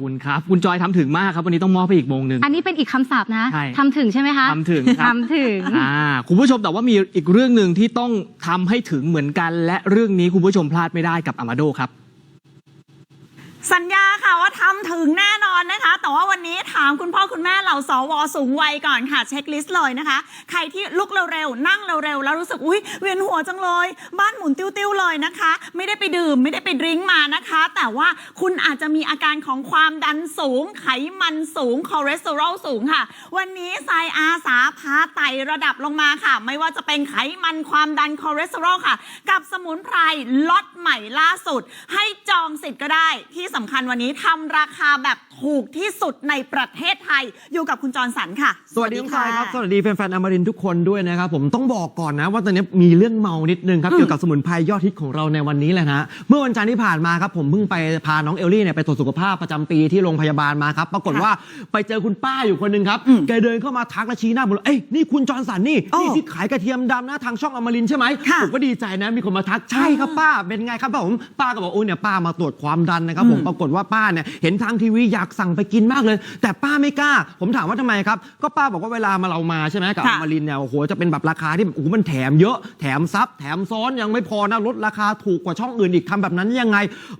คุณครับ คุณจอยทำถึงมากครับ วันนี้ต้องมอบไปอีกโมงหนึ่ง อันนี้เป็นอีกคำศัพท์นะใช่ทำถึงใช่ไหมคะทำถึงครับ ทำถึง อ่าคุณผู้ชมแต่ว่ามีอีกเรื่องหนึ่งที่ต้องทำให้ถึงเหมือนกัน และเรื่องนี้คุณผู้ชมพลาดไม่ได้กับอามาโดครับ สัญญาค่ะว่าทำถึงแน่นอนนะคะ อคุณแม่เหล่าสวสูงวัยก่อนค่ะ เช็คลิสต์เลยนะคะ ใครที่ลุกเร็วๆนั่งเร็วๆแล้วรู้สึกอุ้ยเวียนหัวจังเลย บ้านหมุนติ้วๆเลยนะคะ ไม่ได้ไปดื่มไม่ได้ไปดริ้งมานะคะ แต่ว่าคุณอาจจะมีอาการของความดันสูง ไขมันสูงคอเลสเตอรอลสูงค่ะ วันนี้ทรายอาสาพาไตระดับลงมาค่ะ ไม่ว่าจะเป็นไขมันความดันคอเลสเตอรอลค่ะ กับสมุนไพรล็อตใหม่ล่าสุด ให้จองสิทธิ์ก็ได้ที่สำคัญวันนี้ทำราคาแบบถูกที่สุดในประเทศไทยอยู่กับคุณจรสันค่ะ สวัสดีคุณทรายครับ สวัสดีแฟนๆอมรินทร์ทุกคนด้วยนะครับ ผมต้องบอกก่อนนะ ว่าตอนนี้มีเรื่องเมานิดนึงครับ เกี่ยวกับสมุนไพรยอดฮิตของเราในวันนี้แหละนะ เมื่อวันจันทร์ที่ผ่านมาครับ ผมเพิ่งไปพาน้องเอลลี่เนี่ยไปตรวจสุขภาพประจำปีที่โรงพยาบาลมาครับ ปรากฏว่าไปเจอคุณป้าอยู่คนหนึ่งครับ แกเดินเข้ามาทักและชี้หน้าผมเลยเอ้ยนี่คุณจอห์นสันนี่โอ้นี่ที่ขายกระเทียมดำนะทางช่องอมรินทร์ใช่ไหมค่ะผมก็ดีใจนะ มีคนมาทัก ใช่ครับป้า เป็นไงครับผม ป้าก็บอกโอ้ยเนี่ยป้ามาตรวจความดันนะครับผม ปรากฏว่าป้าเนี่ยเห็นทางทีวีอยากสั่งไปกินมากเลย แต่ป้าไม่กล้า ผมถามว่าทำไมครับ ก็ป้าบอกว่าเวลามาเรามาใช่ไหมกับค่ะอมรินทร์เนี่ยโอ้โหจะเป็นแบบราคาที่แบบโอ้โหมันแถมเยอะแถมซับแถมซ้อนยังไม่พอนะลดราคาถูกกว่าช่องอื่นอีกทำแบบนั้นยังไง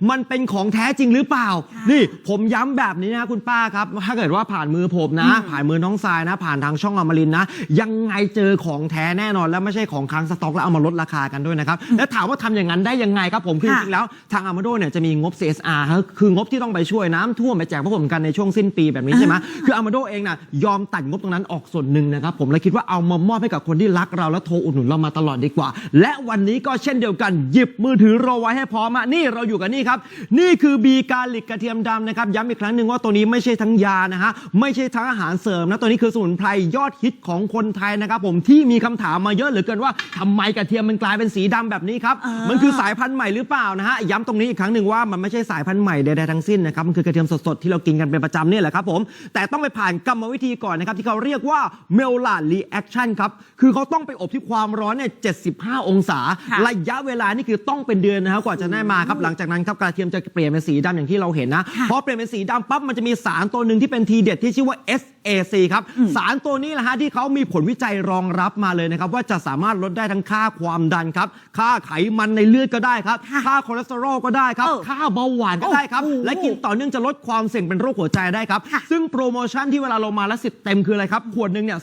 มันเป็นของแท้จริงหรือเปล่า นี่ผมย้ำแบบนี้นะคุณป้าครับ ถ้าเกิดว่าผ่านมือผมนะ ผ่านมือน้องทรายนะ ผ่านทางช่องอมรินทร์นะ ยังไงเจอของแท้แน่นอน แล้วไม่ใช่ของค้างสต็อกแล้วเอามาลดราคากันด้วยนะครับแล้วถามว่าทำอย่างนั้นได้ยังไงครับผมคือจค่ะ ริงๆแล้ว ทางอามาโดเนี่ยจะมีงบ CSR ครับคืองบที่ต้องไปช่วยน้ำท่วมไปแจกพวกผมกันในช่วงสิ้นปีแบบนี้ใช่ไหมคืออามาโดเองน่ะยอมตัดงบตรงนั้นออกส่วนหนึ่งนะครับผมเลยคิดว่าเอามามอบให้กับคนที่รักเราและโทรอุดหนุนเรามาตลอดดีกว่า และวันนี้ก็เช่นเดียวกันหยิบมือถือรอไว้ให้พร้อมอะนี่เราอยู่กันนี่ครับนี่คือบีกาลิกกระเทียมดำนะครับย้ำอีกครั้งหนึ่งว่าตัวนี้ไม่ใช่ทั้งยานะฮะไม่ใช่ทั้งอาหารเสริมนะตัวนี้คือสมุนไพรยอดฮิตของคนไทยนะครับผมที่มีคำถามมาเยอะเหลือเกินว่าทำไมกระเทียมมันกลายเป็นสีดำแบบนี้ครับอ่ามัมันคือสายพันธุ์ใหม่หรือเปล่านะฮะย้ำตรงนี้อีกครั้งหนึ่งว่ามันไม่ใช่สายพันธุ์ใหม่ใดๆทั้งสิ้นนะครับมันคือกระเทียมสดๆที่เรากินกันเป็นประจำเนี่ยแหละครับผมแต่ต้องไปผ่านกรรมวิธีก่อนนะครับ ที่เขาเรียกว่าเมลลารีแอคชั่นครับ คือเขาต้องไปอบที่ความร้อนเนี่ย 75 องศา ค่ะระยะเวลานี่คือต้องเป็นเดือนนะครับกว่าจะได้มาครับ หลังจากนั้นครับกระเทียมจะเปลี่ยนเป็นสีดำอย่างที่เราเห็นนะ ค่ะพอเปลี่ยนเป็นสีดำปั๊บมันจะมีสารตัวหนึ่งที่เป็นทีเด็ดที่ชื่อว่า SAC ครับสารตัวนี้แหละฮะที่เขามีผลวิจัยรองรับมาเลยนะครับ ว่าจะสามารถลดได้ทั้งค่าความดันครับ ค่าไขมันในเลือดก็ได้ครับ ค่ะค่าคอเลสเตอรอลก็ได้ครับเออค่าเบาหวานก็ได้ครับโอ้โหและกินต่อเนื่องจะลดความเสี่ยงเป็นโรคหัวใจได้ครับค่ะซึ่งโปรโมชั่นที่เวลาเรามาแล้วสิทธิ์เต็มคืออะไรครับ ขวดหนึ่งเนี่ย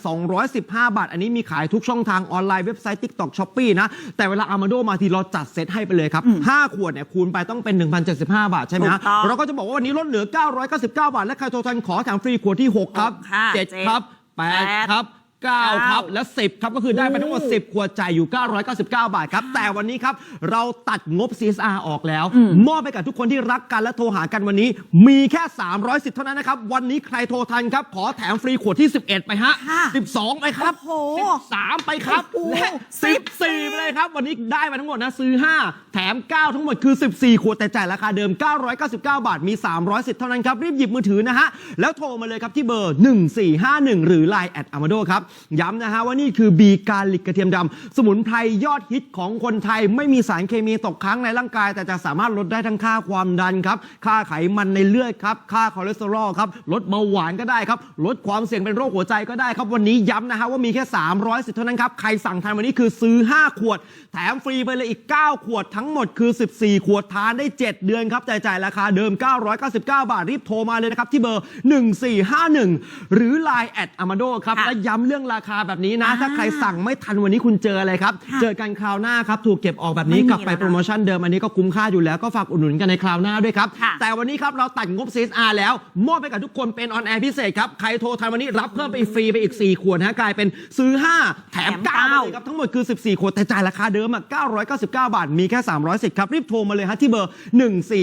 215 บาท อันนี้มีขายทุกช่องทางออนไลน์เว็บไซต์ TikTok Shopee นะแต่เวลาอามาโดมาทีเราจัดเซตให้ไปเลยครับ5ขวดเนี่ยคูณไปต้องเป็น 1,075 บาทใช่ไหมฮะถูกต้องเราก็จะบอกว่าวันนี้ลดเหลือ 999 บาท และใครโทรทันขอแถมฟรีขวดที่ 6 ครับหกค่ะเจ็ด7ครับแปด8ครับ 9 ครับ และ 10 ครับ ก็คือได้ไปทั้งหมดโอ้10 ขวดจ่ายอยู่ 999 บาทครับ แต่วันนี้ครับ เราตัดงบ CSR ออกแล้ว มอบให้กับทุกคนที่รักกันและโทรหากันวันนี้ มีแค่ 300สิทธิ์เท่านั้นนะครับ วันนี้ใครโทรทันครับ ขอแถมฟรีขวดที่ 11 ไปฮะ ค่ะ12 ไปครับ โอ้โห13 ไปครับ โอ้โห และ14 14 ไปเลยครับ วันนี้ได้มาทั้งหมดนะซื้อ 5 แถม 9 ทั้งหมดคือ 14 ขวดแต่จ่ายราคาเดิม 999 บาท มี 300สิทธิ์เท่านั้นครับ รีบหยิบมือถือนะฮะ แล้วโทรมาเลยครับที่เบอร์ 1451 หรือ Line แอดอามาโดครับย้ำนะฮะว่านี่คือบีกาลิกกระเทียมดำสมุนไพรยอดฮิตของคนไทยไม่มีสารเคมีตกค้างในร่างกาย แต่จะสามารถลดได้ทั้งค่าความดันครับค่าไขมันในเลือดครับค่าคอเลสเตอรอลครับลดเบาหวานก็ได้ครับลดความเสี่ยงเป็นโรคหัวใจก็ได้ครับวันนี้ย้ำนะฮะว่ามีแค่ 300สิทธิ์เท่านั้นครับใครสั่งทานวันนี้คือซื้อ 5 ขวด แถมฟรีไปเลยอีก 9 ขวดทั้งหมดคือ 14 ขวดทานได้ 7 เดือนครับจ่ายจ่ายราคาเดิม 999 บาทรีบโทรมาเลยนะครับที่เบอร์ 1451 หรือ Line แอดอามาโดครับและย้ำเรรื่องราคาแบบนี้นะ อ่าถ้าใครสั่งไม่ทันวันนี้คุณเจออะไรครับ ค่ะเจอกันคราวหน้าครับ ถูกเก็บออกแบบนี้ไม่มีกลับไปแล้วนะโปรโมชั่นเดิมอันนี้ก็คุ้มค่าอยู่แล้วก็ฝากอุดหนุนกันในคราวหน้าด้วยครับ ค่ะ แต่วันนี้ครับเราตัดงบ CSR แล้ว มอบให้กับทุกคนเป็นออนแอร์พิเศษครับ ใครโทรทันวันนี้รับเพิ่มไปฟรีไปอีก 4 ขวดนะฮะกลายเป็นซื้อ 5 แถมแถม9เก้าไปเลยครับทั้งหมดคือ 14 ขวดแต่จ่ายราคาเดิมอะ999 บาท มีแค่300สิทธิ์ครับรีบโทรมาเลยฮะที่เบอร์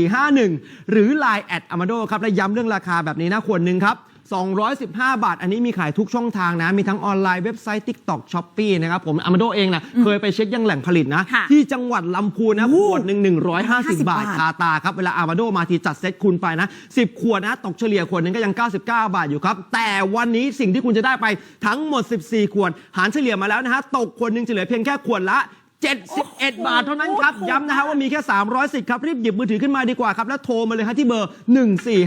1451 หรือ Line แอดอามาโดครับและย้ำเรื่องราคาแบบนี้นะขวดหนึ่งครับ 215 บาท อันนี้มีขายทุกช่องทางนะ มีทั้งออนไลน์เว็บไซต์ TikTok Shopee นะครับผมอามาโดเองนะเคยไปเช็คยังแหล่งผลิตนะ ค่ะที่จังหวัดลำพูนนะโอ้ขวดหนึ่ง150 บาท บาท คาตาครับ เวลาอามาโดมาทีจัดเซตคุณไปนะ 10 ขวดนะ ตกเฉลี่ยขวดหนึงก็ยัง 99 บาทอยู่ครับ แต่วันนี้สิ่งที่คุณจะได้ไปทั้งหมด 14 ขวด หารเฉลี่ยมาแล้วนะฮะตกขวดหนึงจะเหลือเพียงแค่ขวดละ 71 บาทเท่านั้นครับโอ้โหย้ำนะฮะว่ามีแค่ 300สิทธิ์ครับ รีบหยิบมือถือขึ้นมาดีกว่าครับ แล้วโทรมาเลยฮะที่เบอร์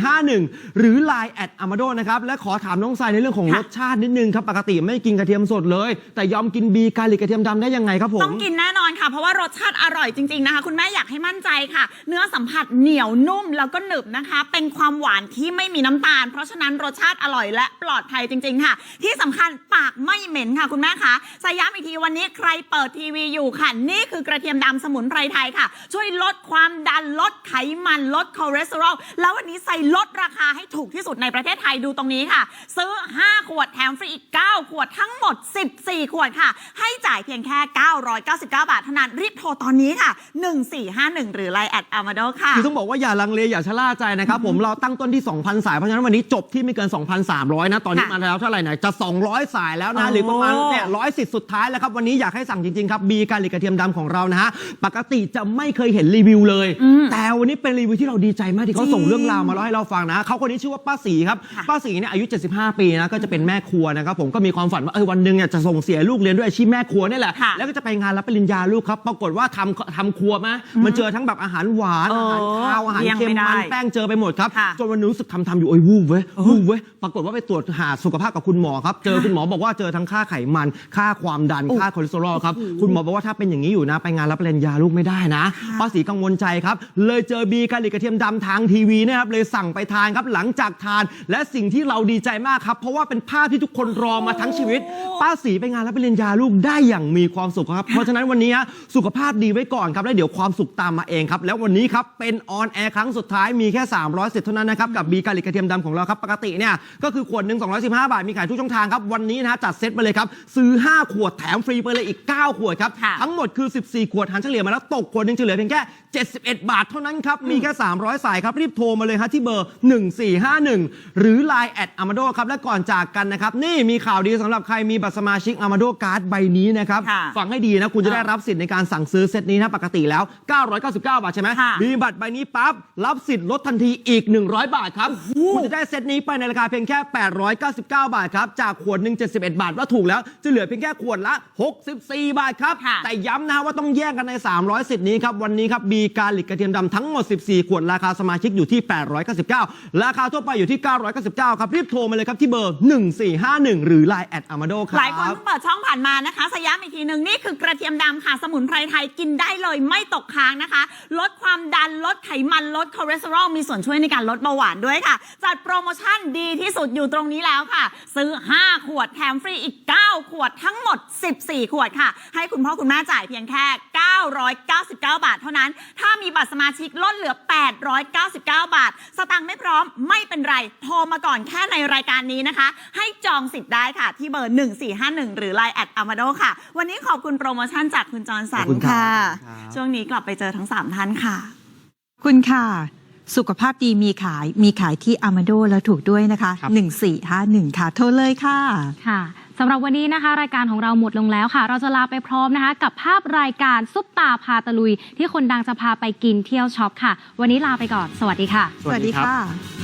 1451 หรือ Line แอดอามาโดนะครับ และขอถามน้องทรายในเรื่องของค่ะรสชาตินิดนึงครับ ปกติไม่กินกระเทียมสดเลย แต่ยอมกินบีกาลิกกระเทียมดำได้ยังไงครับผม ต้องกินแน่นอนค่ะ เพราะว่ารสชาติอร่อยจริง ๆนะคะ คุณแม่อยากให้มั่นใจค่ะ เนื้อสัมผัสเหนียวนุ่มแล้วก็หนึบนะคะ เป็นความหวานที่ไม่มีน้ำตาล เพราะฉะนั้นรสชาติอร่อยและปลอดภัยจริง ๆ ค่ะ ที่สำคัญปากไม่เหม็นค่ะ คุณแม่คะสย้ำอีกทีวันนี้ใครเปิดทีวีอยู่ค่ะนี่คือกระเทียมดำสมุนไพรไทยค่ะ ช่วยลดความดันลดไขมันลดคอเลสเตอรอลแล้ววันนี้ใส่ลดราคาให้ถูกที่สุดในประเทศไทยดูตรงนี้ค่ะ ซื้อ 5 ขวดแถมฟรีอีก 9 ขวดทั้งหมด 14 ขวดค่ะ ให้จ่ายเพียงแค่ 999 บาทเท่านั้นรีบโทรตอนนี้ค่ะ 1451 หรือไลน์แอดอามาโดค่ะคือต้องบอกว่าอย่าลังเลอย่าชะล่าใจนะครับผมเราตั้งต้นที่ 2,000 สายเพราะฉะนั้นวันนี้จบที่ไม่เกิน 2,300 นะตอนนี้ค่ะมาแล้วเท่าไหร่นะจะ 200 สายแล้วนะโอ้หรือประมาณเนี่ยร้อยสิทธิ์สุดท้ายแล้วครับวันนี้อยากให้สั่งจริงๆครับบีกาลิกกระเทียมดำของเรานะฮะปกติจะไม่เคยเห็นรีวิวเลย อืมแต่วันนี้เป็นรีวิวที่เราดีใจมากที่เขาส่งจริงเรื่องราวมาเล่าให้เราฟังนะเขาคนนี้ชื่อว่าป้าสีครับค่ะป้าสีเนี่ยอายุ 75 ปีนะก็จะเป็นแม่ครัวนะครับผมก็มีความฝันว่าเออวันหนึ่งเนี่ยจะส่งเสียลูกเรียนด้วยอาชีพแม่ครัวนี่แหละค่ะ แล้วก็จะไปงานรับปริญญาลูกครับปรากฏว่าทำทำครัวมามันเจอทั้งแบบอาหารหวานอาหารคาวอาหารเลี่ยงเค็มไม่ได้มันแป้งเจอไปหมดครับค่ะ จนวันนี้รู้สึกทำทำอยู่โอ้ยวูบเว้ยวูบเว้ยปรากฏว่าไปตรวจหาสุขภาพกับคุณหมอครับเจอคุณหมอบอกว่าเจอทั้งค่าไขมันค่าความดันค่าคอเลสเตอรอลครับคุณหมอบอกว่าถ้าเป็นอย่างนี้อยู่นะ ไปงานรับปริญญาลูกไม่ได้นะป้าสีกังวลใจครับ เลยเจอบีกาลิกกระเทียมดำทางทีวีเนะครับเลยสั่งไปทานครับหลังจากทาน และสิ่งที่เราดีใจมากครับ เพราะว่าเป็นภาพที่ทุกคนรอมาทั้งชีวิต ป้าสีไปงานรับปริญญาลูกได้อย่างมีความสุขครับ เพราะฉะนั้นวันนี้ฮะสุขภาพดีไว้ก่อนครับแล้วเดี๋ยวความสุขตามมาเองครับแล้ววันนี้ครับเป็นออนแอร์ครั้งสุดท้ายมีแค่ 300สิทธิ์เท่านั้นนะครับกับบีกาลิกกระเทียมดำของเราครับปกติเนี่ยก็คือขวดหนึ่ง215 บาทมีขายทุกช่องทางครับวันนี้นะฮะจัดเซตไปเลยครับซื้อ 5 ขวดแถมฟรีไปเลยอีก 9 ขวดครับค่ะทั้งหมดคือ 14 ขวดหันเฉลี่ยมาแล้วตกขวดหนึงเฉลี่ยเพียงแค่ 71 บาทเท่านั้นครับ มีแค่ 300 สายครับ รีบโทรมาเลยฮะที่เบอร์ 1451 หรือ Line แอดอามาโดครับ และก่อนจากกันนะครับ นี่มีข่าวดีสำหรับใครมีบัตรสมาชิกอามาโดการ์ดใบนี้นะครับ ค่ะฟังให้ดีนะคุณจะได้รับสิทธิ์ในการสั่งซื้อเซตนี้นะปกติแล้ว 999 บาทใช่ไหมค่ะ มีบัตรใบนี้ปั๊บรับสิทธิ์ลดทันทีอีก 100 บาทครับคุณจะได้เซตนี้ไปในราคาเพียงแค่ 899 บาทครับจากขวดหนึ่ง71 บาทว่าถูกแล้วจะเหลือเพียงแค่ขวดละ 64 บาทครับค่ะ แต่ย้ำนะว่าต้องแย่งกันใน 300สิทธิ์นี้ครับ วันนี้ครับบีกาลิกกระเทียมดำทั้งหมด 14 ขวด ราคาสมาชิกอยู่ที่ 899 ราคาทั่วไปอยู่ที่ 999 ครับ รีบโทรมาเลยครับ ที่เบอร์ 1451 หรือ Line แอดอามาโดครับหลายคนเพิ่งเปิดช่องผ่านมานะคะ สยามอีกทีหนึ่งนี่คือกระเทียมดำค่ะ สมุนไพรไทยกินได้เลยไม่ตกค้างนะคะ ลดความดันลดไขมันลดคอเลสเตอรอลมีส่วนช่วยในการลดเบาหวานด้วยค่ะ จัดโปรโมชั่นดีที่สุดอยู่ตรงนี้แล้วค่ะ ซื้อ 5 ขวดแถมฟรีอีก 9 ขวดทั้งหมด 14 ขวดค่ะ ให้คุณพ่อคุณแม่จ่ายเพียงแค่ 999 บาทเท่านั้น ถ้ามีบัตรสมาชิกลดเหลือ 899 บาท สตังค์ไม่พร้อมไม่เป็นไร โทรมาก่อนแค่ในรายการนี้นะคะ ให้จองสิทธิ์ได้ค่ะ ที่เบอร์ 1451 หรือ Line แอดอามาโดค่ะ วันนี้ขอบคุณโปรโมชั่นจากคุณจอห์นสันขอบคุณครับค่ะ ครับ ช่วงนี้กลับไปเจอทั้ง 3 ท่านค่ะ คุณค่ะ สุขภาพดีมีขายมีขายที่อามาโดแล้วถูกด้วยนะคะ ครับ 1451 ค่ะ โทรเลยค่ะ ค่ะ สำหรับวันนี้นะคะ รายการของเราหมดลงแล้วค่ะ เราจะลาไปพร้อมนะคะ กับภาพรายการซุปตาพาตะลุย ที่คนดังจะพาไปกินเที่ยวช็อปค่ะ วันนี้ลาไปก่อน สวัสดีค่ะ สวัสดีค่ะ